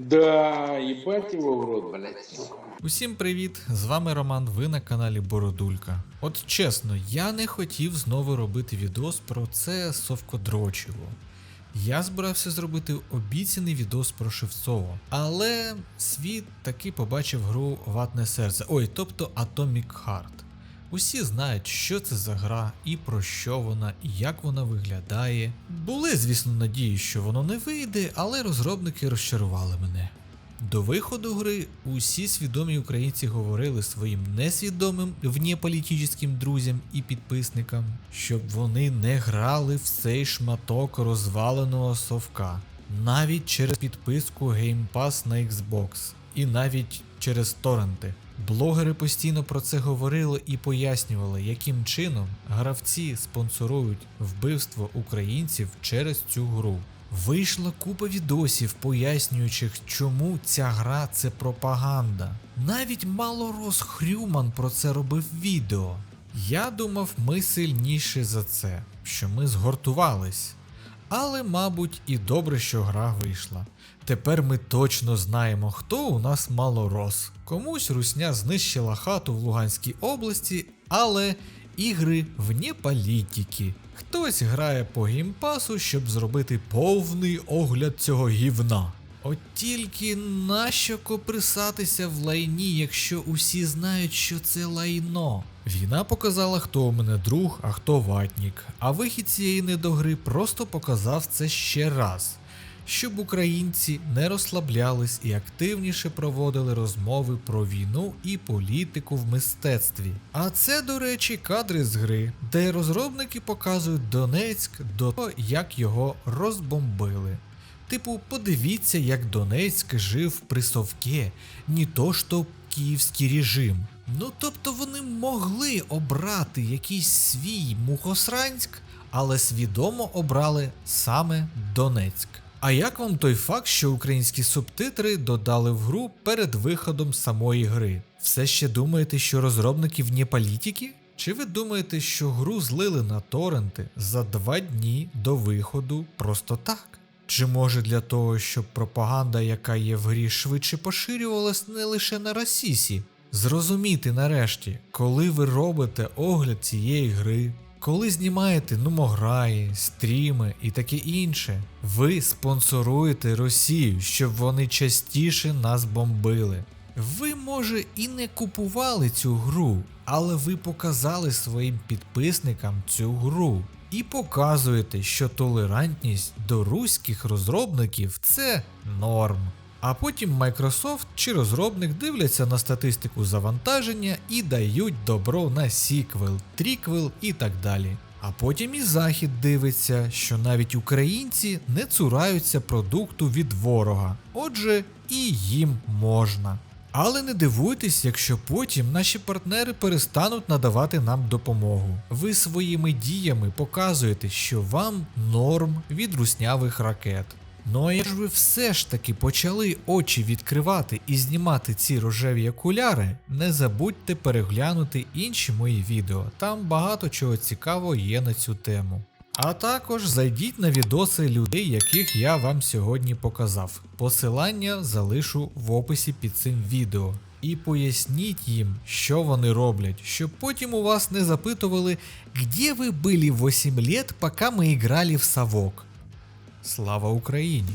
Да, ебать его в рот, блядь. Усім привіт! З вами Роман, ви на каналі Бородулька. От чесно, я не хотів знову робити відос про це совкодрочиво. Я збирався зробити обіцяний відос про Шевцово, але світ таки побачив гру Ватне серце. Ой, тобто Atomic Heart. Усі знають, що це за гра і про що вона, і як вона виглядає. Були, звісно, надії, що воно не вийде, але розробники розчарували мене. До виходу гри усі свідомі українці говорили своїм несвідомим внеполітичним друзям і підписникам, щоб вони не грали в цей шматок розваленого совка, навіть через підписку Game Pass на Xbox, і навіть через торренти. Блогери постійно про це говорили і пояснювали, яким чином гравці спонсорують вбивство українців через цю гру. Вийшла купа відосів, пояснюючих, чому ця гра це пропаганда. Навіть Малорос Хрюман про це робив відео. Я думав, ми сильніші за це, що ми згуртувались. Але, мабуть, і добре, що гра вийшла. Тепер ми точно знаємо, хто у нас малорос. Комусь русня знищила хату в Луганській області, але ігри вне політики. Хтось грає по геймпасу, щоб зробити повний огляд цього гівна. От тільки нащо коприсатися в лайні, якщо усі знають, що це лайно. Війна показала, хто у мене друг, а хто ватнік. А вихід цієї недогри просто показав це ще раз. Щоб українці не розслаблялись і активніше проводили розмови про війну і політику в мистецтві. А це, до речі, кадри з гри, де розробники показують Донецьк до того, як його розбомбили. Типу, подивіться, як Донецьк жив при Совке, ні то що київський режим. Ну тобто вони могли обрати якийсь свій Мухосранськ, але свідомо обрали саме Донецьк. А як вам той факт, що українські субтитри додали в гру перед виходом самої гри? Все ще думаєте, що розробники вне політики? Чи ви думаєте, що гру злили на торренти за два дні до виходу просто так? Чи може для того, щоб пропаганда, яка є в грі, швидше поширювалась не лише на Росісі? Зрозуміти нарешті, коли ви робите огляд цієї гри, коли знімаєте нумограї, стріми і таке інше, ви спонсоруєте Росію, щоб вони частіше нас бомбили. Ви, може, і не купували цю гру, але ви показали своїм підписникам цю гру і показуєте, що толерантність до руських розробників це норм. А потім Microsoft чи розробник дивляться на статистику завантаження і дають добро на сіквел, тріквел і так далі. А потім і Захід дивиться, що навіть українці не цураються продукту від ворога, отже, і їм можна. Але не дивуйтесь, якщо потім наші партнери перестануть надавати нам допомогу. Ви своїми діями показуєте, що вам норм від руснявих ракет. Ну а якщо ви все ж таки почали очі відкривати і знімати ці рожеві окуляри, не забудьте переглянути інші мої відео, там багато чого цікавого є на цю тему. А також зайдіть на відоси людей, яких я вам сьогодні показав. Посилання залишу в описі під цим відео. І поясніть їм, що вони роблять, щоб потім у вас не запитували, де ви були 8 лет, поки ми грали в Савок. Слава Україні!